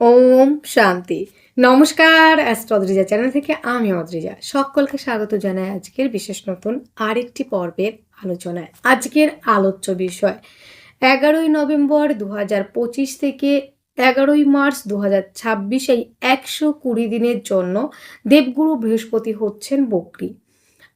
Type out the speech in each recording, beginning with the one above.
ওম শান্তি। নমস্কার, astro Adrija channel থেকে আমি অদ্রিজা। সকলকে স্বাগত জানাই আজকের বিশেষ নতুন আরেকটি পর্বের আলোচনায়। আজকের আলোচ্য বিষয়, এগারোই নভেম্বর দু পঁচিশ থেকে এগারোই মার্চ দু হাজার ছাব্বিশ এই একশো কুড়ি দিনের জন্য দেবগুরু বৃহস্পতি হচ্ছেন বকরি।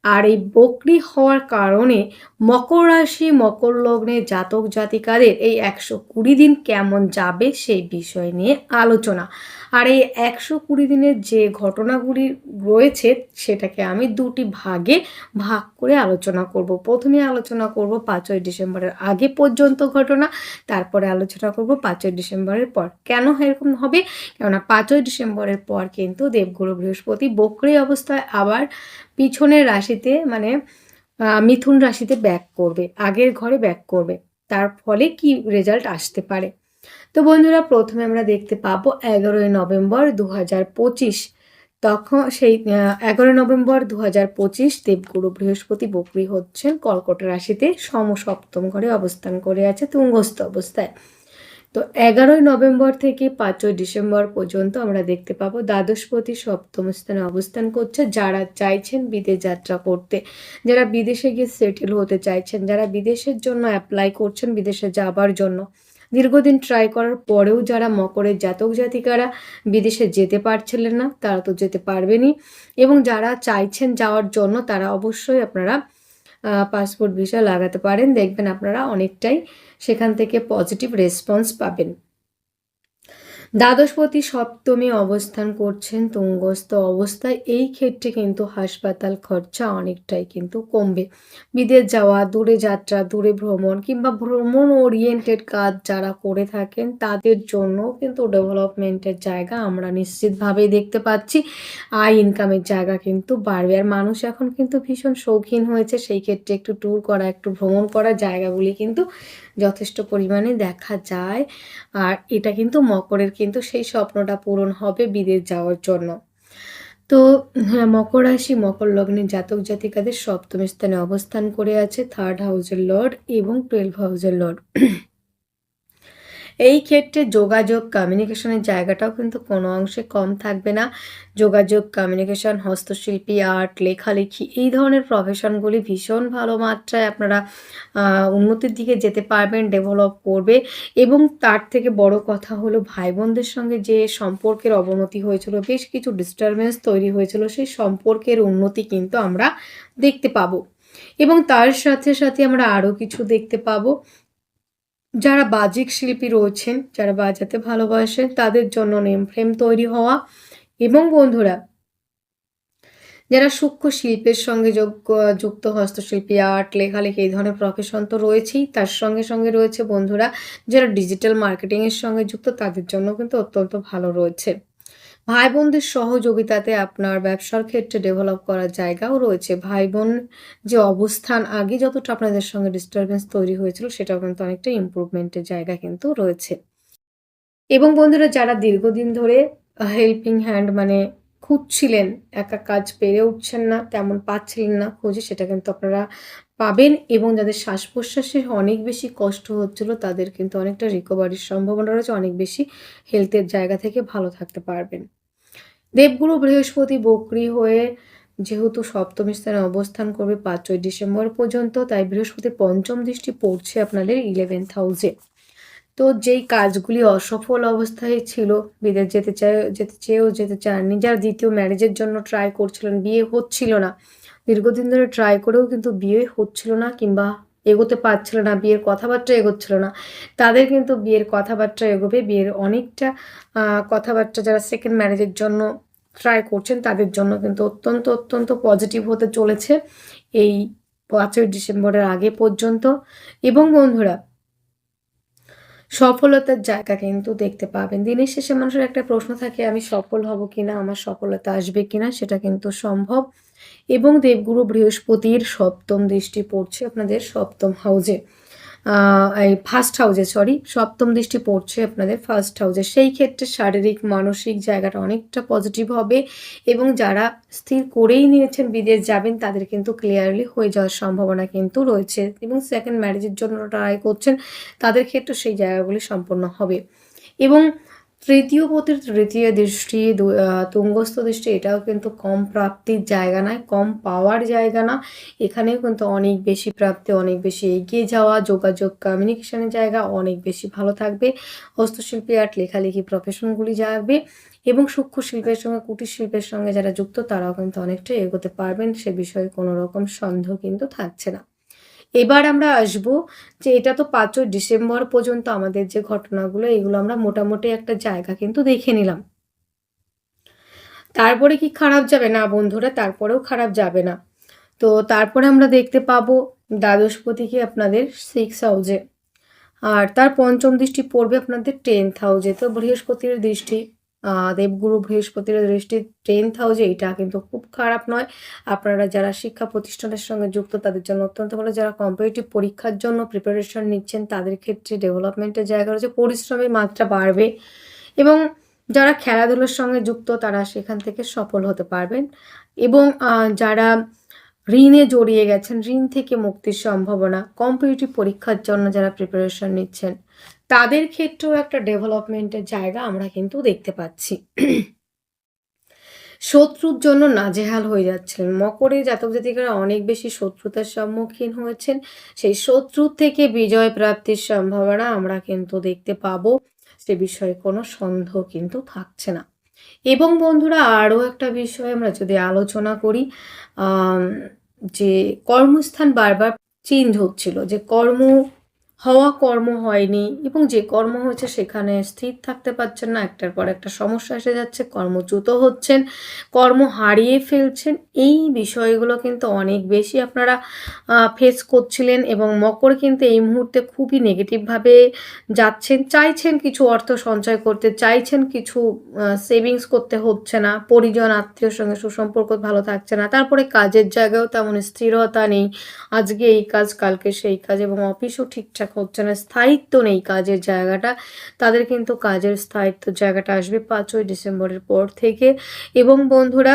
আর এই বকরি হওয়ার কারণে মকর রাশি, মকর লগ্নে জাতক জাতিকাদের এই একশো কুড়ি দিন কেমন যাবে সেই বিষয় নিয়ে আলোচনা। আর এই একশো কুড়ি দিনের যে ঘটনাগুলি রয়েছে সেটাকে আমি দুটি ভাগে ভাগ করে আলোচনা করব। প্রথমে আলোচনা করব পাঁচই ডিসেম্বরের আগে পর্যন্ত ঘটনা, তারপরে আলোচনা করব পাঁচই ডিসেম্বরের পর। কেন এরকম হবে? কেননা পাঁচই ডিসেম্বরের পর কিন্তু দেবগুরু বৃহস্পতি বকরি অবস্থায় আবার পিছনের রাশিতে মানে মিথুন রাশিতে ব্যাক করবে, আগের ঘরে ব্যাক করবে, তার ফলে কি রেজাল্ট আসতে পারে? তো বন্ধুরা, প্রথমে আমরা দেখতে পাবো এগারোই নভেম্বর দু হাজার পঁচিশ। তখন সেই এগারোই নভেম্বর দু হাজার পঁচিশ দেবগুরু বৃহস্পতি বকরি হচ্ছেন কর্কট রাশিতে, সমসপ্তম ঘরে অবস্থান করে আছে তুঙ্গস্থ অবস্থায়। তো এগারোই নভেম্বর থেকে পাঁচই ডিসেম্বর পর্যন্ত আমরা দেখতে পাবো দ্বাদশপতি সপ্তম স্থানে অবস্থান করছে। যারা চাইছেন বিদেশ যাত্রা করতে, যারা বিদেশে গিয়ে সেটেল হতে চাইছেন, যারা বিদেশের জন্য অ্যাপ্লাই করছেন, বিদেশে যাবার জন্য, দীর্ঘদিন ট্রাই করার পরেও যারা মকরের জাতক জাতিকারা বিদেশে যেতে পারছিলেন না, তারা তো যেতে পারবেনই। এবং যারা চাইছেন যাওয়ার জন্য, তারা অবশ্যই আপনারা পাসপোর্ট ভিসা লাগাতে পারেন। দেখবেন আপনারা অনেকটাই সেখান থেকে পজিটিভ রেসপন্স পাবেন। দ্বাদশপতি সপ্তমী অবস্থান করছেন, তুঙ্গস্থ অবস্থায়। এই ক্ষেত্রে কিন্তু হাসপাতাল খরচা অনেকটাই কিন্তু কমবে। বিদেশ যাওয়া, দূরে যাত্রা, দূরে ভ্রমণ কিংবা ভ্রমণ ওরিয়েন্টেড কাজ যারা করে থাকেন, তাদের জন্য কিন্তু ডেভেলপমেন্টের জায়গা আমরা নিশ্চিতভাবেই দেখতে পাচ্ছি। আয় ইনকামের জায়গা কিন্তু বাড়বে। আর মানুষ এখন কিন্তু ভীষণ শৌখিন হয়েছে। সেই ক্ষেত্রে একটু ট্যুর করা, একটু ভ্রমণ করা জায়গাগুলি কিন্তু যথেষ্ট পরিমাণে দেখা যায়। আর এটা কিন্তু মকরের সেই স্বপ্নটা পূরণ হবে বিদেশ যাওয়ার জন্য। তো হ্যাঁ মকর রাশি, মকর লগ্নের জাতক জাতিকাদের সপ্তম স্থানে অবস্থান করে আছে থার্ড হাউজের লর্ড এবং টুয়েলভ হাউজের লর্ড এই ক্ষেত্রে যোগাযোগ কমিউনিকেশনের জায়গাটাও কিন্তু কোনো অংশে কম থাকবে না। যোগাযোগ কমিউনিকেশন হস্তশিল্পী আর্ট লেখালেখি এই ধরনের প্রফেশনগুলি ভীষণ ভালো মাত্রায় আপনারা উন্নতির দিকে যেতে পারবেন ডেভেলপ করবে। এবং তার থেকে বড় কথা হলো ভাই বোনদের সঙ্গে যে সম্পর্কের অবনতি হয়েছিল, বেশ কিছু ডিস্টারবেন্স তৈরি হয়েছিল, সেই সম্পর্কের উন্নতি কিন্তু আমরা দেখতে পাবো। এবং তার সাথে সাথে আমরা আরও কিছু দেখতে পাবো। যারা বাজিক শিল্পী রয়েছেন, যারা বাজাতে ভালোবাসেন, তাদের জন্য নেম ফ্রেম তৈরি হওয়া। এবং বন্ধুরা, যারা সূক্ষ্ম শিল্পের সঙ্গে যুক্ত, হস্তশিল্পী আর্ট লেখালেখি এই ধরনের প্রফেশন তো রয়েছেই, তার সঙ্গে সঙ্গে রয়েছে বন্ধুরা, যারা ডিজিটাল মার্কেটিংয়ের সঙ্গে যুক্ত, তাদের জন্য কিন্তু অত্যন্ত ভালো রয়েছে। ভাই বোনদের সহযোগিতাতে আপনার ব্যবসার ক্ষেত্রে ডেভেলপ করার জায়গাও রয়েছে। ভাই বোন যে অবস্থান আগে যতটা আপনাদের সঙ্গে ডিস্টারবেন্স তৈরি হয়েছিল, সেটাও কিন্তু অনেকটা ইম্প্রুভমেন্টের জায়গা কিন্তু রয়েছে। এবং বন্ধুরা, যারা দীর্ঘদিন ধরে হেল্পিং হ্যান্ড মানে খুঁজছিলেন, একা কাজ পেরে উঠছেন না, তেমন পাচ্ছিলেন না খুঁজে, সেটা কিন্তু আপনারা পাবেন। এবং যাদের শ্বাস প্রশ্বাসের অনেক বেশি কষ্ট হচ্ছিল, তাদের কিন্তু অনেকটা রিকভারির সম্ভাবনা রয়েছে, অনেক বেশি হেলথের জায়গা থেকে ভালো থাকতে পারবেন। দেবগুরু বৃহস্পতি বকরি হয়ে যেহেতু সপ্তম স্থানে অবস্থান করবে পাঁচই ডিসেম্বর পর্যন্ত, তাই বৃহস্পতি পঞ্চম দৃষ্টি পড়ছে আপনাদের ইলেভেন্থ হাউসে তো যেই কাজগুলি অসফল অবস্থায় ছিল, বিদেশ যেতে চায়, যেতে চেয়েও যেতে চাননি, যারা দ্বিতীয় ম্যারেজের জন্য ট্রাই করছিলেন, বিয়ে হচ্ছিল না। দীর্ঘদিন ধরে ট্রাই করেও কিন্তু বিয়ে হচ্ছিল না কিংবা এগোতে পারছিল না, বিয়ের কথাবার্তা এগোচ্ছিল না। তাদের কিন্তু বিয়ের কথাবার্তা এগোবে। বিয়ের অনেকটা কথাবার্তা যারা সেকেন্ড ম্যারেজের জন্য ট্রাই করছেন, তাদের জন্য কিন্তু অত্যন্ত অত্যন্ত পজিটিভ হতে চলেছে এই পাঁচই ডিসেম্বরের আগে পর্যন্ত। এবং বন্ধুরা, সফলতার জায়গা কিন্তু দেখতে পাবেন। দিনের শেষে মানুষের একটা প্রশ্ন থাকে, আমি সফল হব কিনা, আমার সফলতা আসবে কিনা, সেটা কিন্তু সম্ভব। এবং দেবগুরু বৃহস্পতির সপ্তম দৃষ্টি পড়ছে আপনাদের সপ্তম হাউজে। এই ফার্স্ট হাউজে সরি সপ্তম দৃষ্টি পড়ছে আপনাদের ফার্স্ট হাউজে সেই ক্ষেত্রে শারীরিক, মানসিক জায়গাটা অনেকটা পজিটিভ হবে এবং যারা স্থির করেই নিয়েছেন, বিদেশ যাবেন, তাদের কিন্তু ক্লিয়ারলি হয়ে যাওয়ার সম্ভাবনা কিন্তু রয়েছে এবং সেকেন্ড ম্যারেজের জন্য ট্রাই করছেন, তাদের ক্ষেত্রে সেই জায়গাগুলি সম্পন্ন হবে। এবং তৃতীয় পতির তৃতীয় দৃষ্টি তুঙ্গস্থ দৃষ্টি, এটাও কিন্তু কম প্রাপ্তির জায়গা নয়, কম পাওয়ার জায়গা না। এখানেও কিন্তু অনেক বেশি প্রাপ্তি, অনেক বেশি এগিয়ে যাওয়া, যোগাযোগ কমিউনিকেশনের জায়গা অনেক বেশি ভালো থাকবে। হস্তশিল্পী আর্ট লেখালেখি প্রফেশনগুলি যাবে এবং সূক্ষ্ম শিল্পের সঙ্গে, কুটির শিল্পের সঙ্গে যারা যুক্ত, তারাও কিন্তু অনেকটা এগোতে পারবেন, সে বিষয়ে কোনো রকম সন্দেহ কিন্তু থাকছে না। এবার আমরা আসব যে এটা তো পাঁচই ডিসেম্বর পর্যন্ত আমাদের যে ঘটনাগুলো, এগুলো আমরা মোটামুটি একটা জায়গা কিন্তু দেখে নিলাম। তারপরে কি খারাপ যাবে? না বন্ধুরা, তারপরেও খারাপ যাবে না। তো তারপরে আমরা দেখতে পাবো দ্বাদশপতিকে আপনাদের সিক্স হাউজে আর তার পঞ্চম দৃষ্টি পড়বে আপনাদের টেন্থ হাউজে তো বৃহস্পতির দৃষ্টি দেবগুরু বৃহস্পতির দৃষ্টি টেন্থ হাউজে এটা কিন্তু খুব খারাপ নয়। আপনারা যারা শিক্ষা প্রতিষ্ঠানের সঙ্গে যুক্ত, তাদের জন্য অত্যন্ত ভালো। যারা কম্পিটিটিভ পরীক্ষার জন্য প্রিপারেশন নিচ্ছেন, তাদের ক্ষেত্রে ডেভেলপমেন্টের জায়গা রয়েছে, পরিশ্রমের মাত্রা বাড়বে এবং যারা খেলাধুলোর সঙ্গে যুক্ত, তারা সেখান থেকে সফল হতে পারবেন। এবং যারা ঋণে জড়িয়ে গেছেন, ঋণ থেকে মুক্তির সম্ভাবনা কম্পিটিটিভ পরীক্ষার জন্য যারা প্রিপারেশন নিচ্ছেন তাদের ক্ষেত্রেও একটা ডেভেলপমেন্টের জায়গা আমরা কিন্তু দেখতে পাচ্ছি। শত্রুর জন্য নাজেহাল হয়ে যাচ্ছিলেন। মকরে জাতক জাতিকারা অনেক বেশি শত্রুতার সম্মুখীন হয়েছেন। সেই শত্রুর থেকে বিজয় প্রাপ্তির সম্ভাবনা আমরা কিন্তু দেখতে পাবো। সে বিষয়ে কোনো সন্দেহ কিন্তু থাকছে না। এবং বন্ধুরা, আরও একটা বিষয় আমরা যদি আলোচনা করি যে কর্মস্থান বারবার চেঞ্জ হচ্ছিল, যে কর্ম হওয়া কর্ম হয়নি এবং যে কর্ম হয়েছে সেখানে স্থির থাকতে পারছেন না। একটার পর একটা সমস্যা এসে যাচ্ছে, কর্মচ্যুত হচ্ছেন, কর্ম হারিয়ে ফেলছেন। এই বিষয়গুলো কিন্তু অনেক বেশি আপনারা ফেস করছিলেন এবং মকর কিন্তু এই মুহূর্তে খুবই নেগেটিভভাবে যাচ্ছেন। চাইছেন কিছু অর্থ সঞ্চয় করতে, চাইছেন কিছু সেভিংস করতে হচ্ছে না। পরিজন, আত্মীয়র সঙ্গে সুসম্পর্ক ভালো থাকছে না। তারপরে কাজের জায়গায়ও তেমন স্থিরতা নেই। আজকে এই কাজ, কালকে সেই কাজ এবং অফিসও ঠিকঠাক হচ্ছে না। স্থায়িত্ব নেই কাজের জায়গাটা। তাদের কিন্তু কাজের স্থায়িত্ব জায়গাটা আসবে পাঁচই ডিসেম্বরের পর থেকে। এবং বন্ধুরা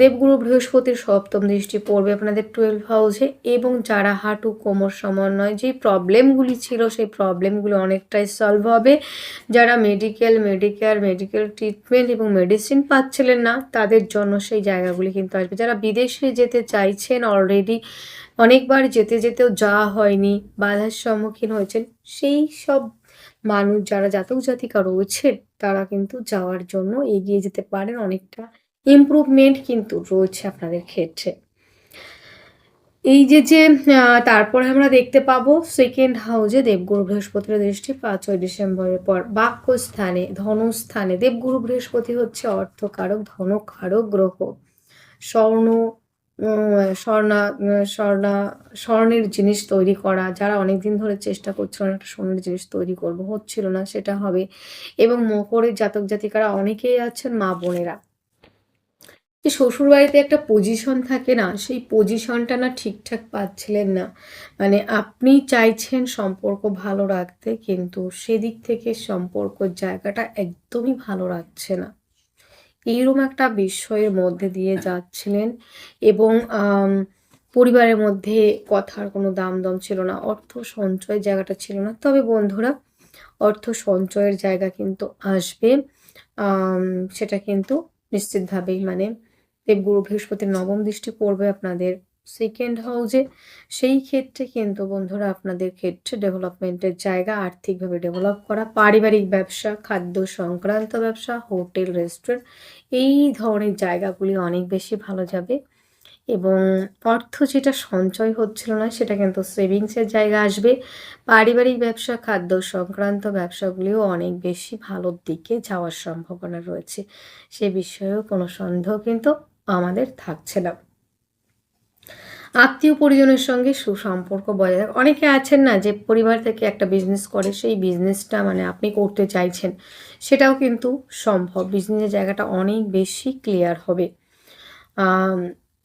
দেবগুরু বৃহস্পতির সপ্তম দৃষ্টি পড়বে আপনাদের টুয়েলভ হাউসে এবং যারা হাঁটু, কোমর সমন্বয় যে প্রবলেমগুলি ছিল, সেই প্রবলেমগুলো অনেকটাই সলভ হবে। যারা মেডিকেল মেডিকেল মেডিকেল ট্রিটমেন্ট এবং মেডিসিন পাচ্ছিলেন না, তাদের জন্য সেই জায়গাগুলি কিন্তু আসবে। যারা বিদেশে যেতে চাইছেন অলরেডি অনেকবার যেতে যেতেও যাওয়া হয়নি, বাধার সম্মুখীন হয়েছেন। সেই সব মানুষ যারা জাতক জাতিকা রয়েছে তারা কিন্তু যাওয়ার জন্য এগিয়ে যেতে পারেন। অনেকটা ইমপ্রুভমেন্ট কিন্তু রয়েছে আপনাদের ক্ষেত্রে। এই যে যে তারপরে আমরা দেখতে পাবো সেকেন্ড হাউজে দেবগুরু বৃহস্পতির দৃষ্টি, পাঁচই ডিসেম্বরের পর বাক্যস্থানে, ধনস্থানে। দেবগুরু বৃহস্পতি হচ্ছে অর্থকারক ধনকারক গ্রহ। স্বর্ণ স্বর্ণা স্বর্ণা, স্বর্ণের জিনিস তৈরি করা, যারা অনেক দিন ধরে চেষ্টা করছিলেন একটা স্বর্ণের জিনিস তৈরি করব, হচ্ছিল না, সেটা হবে। এবং মকরের জাতক জাতিকারা অনেকেই আছেন মা বোনেরা। যে শ্বশুর বাড়িতে একটা পজিশন থাকে না, সেই পজিশনটা না ঠিকঠাক পাচ্ছিলেন না। মানে আপনি চাইছেন সম্পর্ক ভালো রাখতে, কিন্তু সেদিক থেকে সম্পর্কর জায়গাটা একদমই ভালো রাখছে না। এইরকম একটা বিষয়ের মধ্যে দিয়ে যাচ্ছিলেন এবং পরিবারের মধ্যে কথার কোনো দামদম ছিল না, অর্থ সঞ্চয়ের জায়গাটা ছিল না। তবে বন্ধুরা, অর্থ সঞ্চয়ের জায়গা কিন্তু আসবে। সেটা কিন্তু নিশ্চিতভাবেই মানে দেবগুরু বৃহস্পতির নবম দৃষ্টি পড়বে আপনাদের সেকেন্ড হাউসে সেই ক্ষেত্রে কিন্তু বন্ধুরা আপনাদের ক্ষেত্রে ডেভেলপমেন্টের জায়গা আর্থিকভাবে ডেভেলপ করা, পারিবারিক ব্যবসা, খাদ্য সংক্রান্ত ব্যবসা হোটেল রেস্টুরেন্ট এই ধরনের জায়গাগুলি অনেক বেশি ভালো যাবে। এবং অর্থ যেটা সঞ্চয় হচ্ছিল না, সেটা কিন্তু সেভিংসের জায়গা আসবে। পারিবারিক ব্যবসা, খাদ্য সংক্রান্ত ব্যবসাগুলিও অনেক বেশি ভালোর দিকে যাওয়ার সম্ভাবনা রয়েছে। সে বিষয়েও কোনো সন্দেহ কিন্তু আমাদের থাকছে না। আত্মীয় পরিজনের সঙ্গে সুসম্পর্ক বজায় রাখা। অনেকে আছেন না যে পরিবার থেকে একটা বিজনেস করে, সেই বিজনেসটা মানে আপনি করতে চাইছেন, সেটাও কিন্তু সম্ভব। বিজনেসের জায়গাটা অনেক বেশি ক্লিয়ার হবে।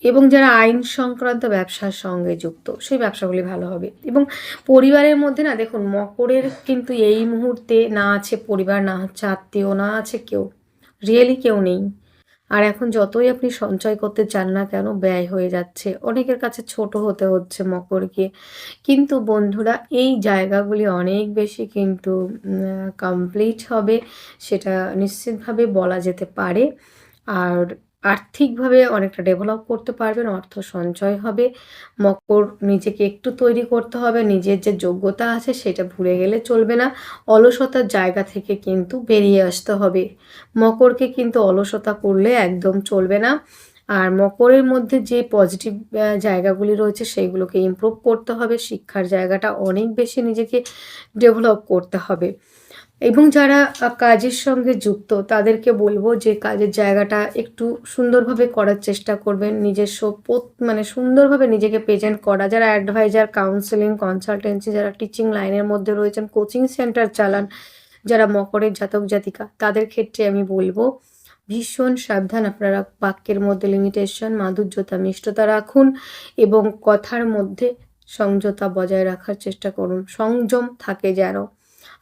এবং যারা আইন সংক্রান্ত ব্যবসার সঙ্গে যুক্ত, সেই ব্যবসাগুলি ভালো হবে। এবং পরিবারের মধ্যে না, দেখুন, মকরের কিন্তু এই মুহূর্তে না আছে পরিবার, না হচ্ছে আত্মীয়, না আছে কেউ। রিয়েলি কেউ নেই। আর এখন যতই আপনি সঞ্চয় করতে চান না কেন, ব্যয় হয়ে যাচ্ছে। অনেকের কাছে ছোট হতে হচ্ছে মকরকে। কিন্তু বন্ধুরা, এই জায়গাগুলি অনেক বেশি কিন্তু কমপ্লিট হবে, সেটা নিশ্চিতভাবে বলা যেতে পারে। আর আর্থিকভাবে অনেকটা ডেভেলপ করতে পারবেন, অর্থ সঞ্চয় হবে। মকর নিজেকে একটু তৈরি করতে হবে, নিজের যে যোগ্যতা আছে সেটা ভুলে গেলে চলবে না। অলসতার জায়গা থেকে কিন্তু বেরিয়ে আসতে হবে। মকরকে কিন্তু অলসতা করলে একদম চলবে না। আর মকরের মধ্যে যে পজিটিভ জায়গাগুলি রয়েছে সেইগুলোকে ইমপ্রুভ করতে হবে। শিক্ষার জায়গাটা অনেক বেশি নিজেকে ডেভেলপ করতে হবে। এবং যারা কাজের সঙ্গে যুক্ত, তাদেরকে বলব যে কাজের জায়গাটা একটু সুন্দরভাবে করার চেষ্টা করবেন। নিজস্ব মানে সুন্দরভাবে নিজেকে প্রেজেন্ট করা। যারা অ্যাডভাইজার কাউন্সেলিং কনসালটেন্সি যারা টিচিং লাইনের মধ্যে রয়েছেন কোচিং সেন্টার চালান, যারা মকরের জাতক জাতিকা, তাদের ক্ষেত্রে আমি বলব, ভীষণ সাবধান আপনারা বাক্যের মধ্যে লিমিটেশন মাধুর্যতা, মিষ্টতা রাখুন এবং কথার মধ্যে সংযতা বজায় রাখার চেষ্টা করুন। সংযম থাকে যেন।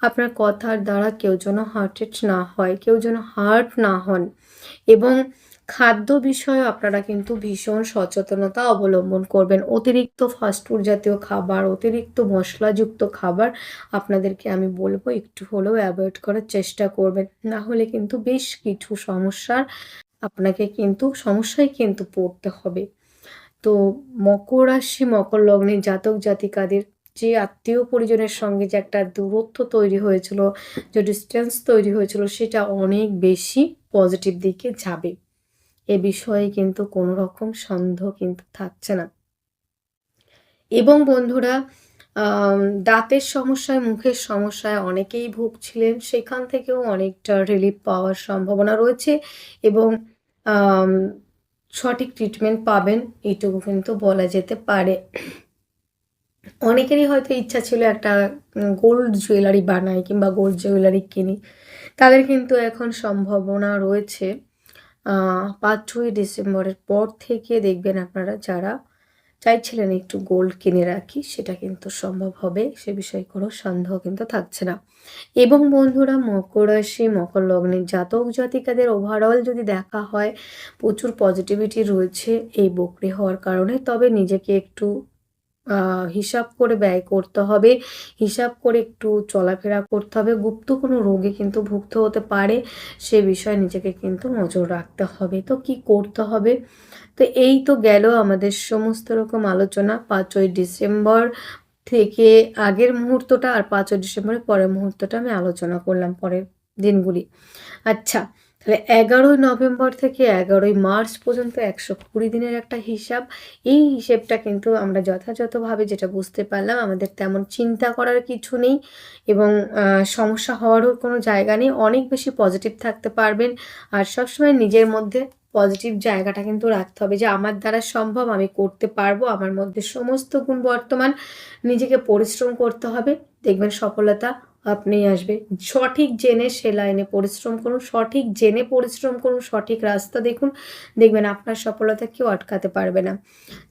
আপনার কথার দ্বারা কেউ যেন হার্টেড না হয়, কেউ যেন হার্ট না হন। এবং খাদ্য বিষয়ে আপনারা কিন্তু ভীষণ সচেতনতা অবলম্বন করবেন। অতিরিক্ত ফাস্টফুড জাতীয় খাবার, অতিরিক্ত মশলাযুক্ত খাবার আপনাদেরকে আমি বলব, একটু হলেও অ্যাভয়েড করার চেষ্টা করবেন। না হলে কিন্তু বেশ কিছু সমস্যার আপনাকে কিন্তু, সমস্যায় কিন্তু পড়তে হবে। তো মকর রাশি, মকর লগ্নের জাতক জাতিকাদের যে আত্মীয় পরিজনের সঙ্গে যে একটা দূরত্ব তৈরি হয়েছিল, যে ডিস্টেন্স তৈরি হয়েছিল, সেটা অনেক বেশি পজিটিভ দিকে যাবে। এ বিষয়ে কিন্তু কোনো রকম সন্দেহ কিন্তু থাকছে না। এবং বন্ধুরা দাঁতের সমস্যায়, মুখের সমস্যায় অনেকেই ভুগছিলেন। সেখান থেকেও অনেকটা রিলিফ পাওয়ার সম্ভাবনা রয়েছে এবং সঠিক ট্রিটমেন্ট পাবেন। এইটুকু কিন্তু বলা যেতে পারে। অনেকেরই হয়তো ইচ্ছা ছিল একটা গোল্ড জুয়েলারি বানাই কিংবা গোল্ড জুয়েলারি কিনি। তাদের কিন্তু এখন সম্ভাবনা রয়েছে। পাঁচই ডিসেম্বরের পর থেকে দেখবেন আপনারা যারা চাইছিলেন একটু গোল্ড কিনে রাখি, সেটা কিন্তু সম্ভব হবে। সে বিষয়ে কোনো সন্দেহ কিন্তু থাকছে না। এবং বন্ধুরা, মকর রাশি, মকর লগ্নের জাতক জাতিকাদের ওভারঅল যদি দেখা হয়, প্রচুর পজিটিভিটি রয়েছে এই বকরি হওয়ার কারণে। তবে নিজেকে একটু হিসাব করে ব্যয় করতে হবে। হিসাব করে একটু চলাফেরা করতে হবে। গুপ্ত কোনো রোগে কিন্তু ভুক্ত হতে পারে, সে বিষয়ে নিজেকে কিন্তু নজর রাখতে হবে। তো কি করতে হবে? তো এই তো গেল আমাদের সমস্ত রকম আলোচনা। পাঁচই ডিসেম্বর থেকে আগের মুহূর্তটা আর পাঁচই ডিসেম্বরের পরের মুহূর্তটা আমি আলোচনা করলাম পরের দিনগুলি। আচ্ছা তাহলে এগারোই নভেম্বর থেকে এগারোই মার্চ পর্যন্ত একশো কুড়ি দিনের একটা হিসাব। এই হিসেবটা কিন্তু আমরা যথাযথভাবে যেটা বুঝতে পারলাম, আমাদের তেমন চিন্তা করার কিছু নেই এবং সমস্যা হওয়ারও কোনো জায়গা নেই। অনেক বেশি পজিটিভ থাকতে পারবেন আর সবসময় নিজের মধ্যে পজিটিভ জায়গাটা কিন্তু রাখতে হবে যে আমার দ্বারা সম্ভব আমি করতে পারব। আমার মধ্যে সমস্ত গুণ বর্তমান, নিজেকে পরিশ্রম করতে হবে। দেখবেন সফলতা আপনিই আসবে। সঠিক জেনে সে লাইনে পরিশ্রম করুন, সঠিক জেনে পরিশ্রম করুন, সঠিক রাস্তা দেখুন, দেখবেন আপনার সফলতা কেউ আটকাতে পারবে না।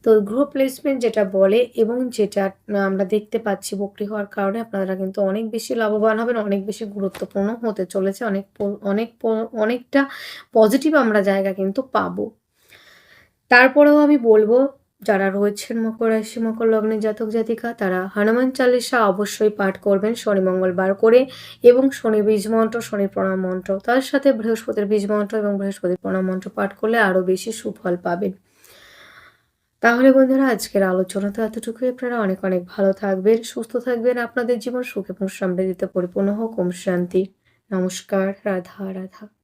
তো গ্রহ প্লেসমেন্ট যেটা বলে এবং যেটা আমরা দেখতে পাচ্ছি বকরি হওয়ার কারণে আপনারা কিন্তু অনেক বেশি লাভবান হবেন, অনেক বেশি গুরুত্বপূর্ণ হতে চলেছে, অনেক অনেক অনেকটা পজিটিভ আমরা জায়গা কিন্তু পাবো। তারপরেও আমি বলব যারা রয়েছেন মকর রাশি, মকর লগ্নের জাতক জাতিকা, তারা হনুমান চালিসা অবশ্যই পাঠ করবেন। শনি মঙ্গলবার করে এবং শনি বীজ মন্ত্র, শনি প্রণাম মন্ত্র, তার সাথে বৃহস্পতির বীজ মন্ত্র এবং বৃহস্পতির প্রণাম মন্ত্র পাঠ করলে আরও বেশি সুফল পাবেন। তাহলে বন্ধুরা, আজকের আলোচনা তো এতটুকুই। আপনারা অনেক অনেক ভালো থাকবেন, সুস্থ থাকবেন, আপনাদের জীবন সুখ এবং সমৃদ্ধিতে পরিপূর্ণ হোক। ওম শান্তি। নমস্কার। রাধা রাধা।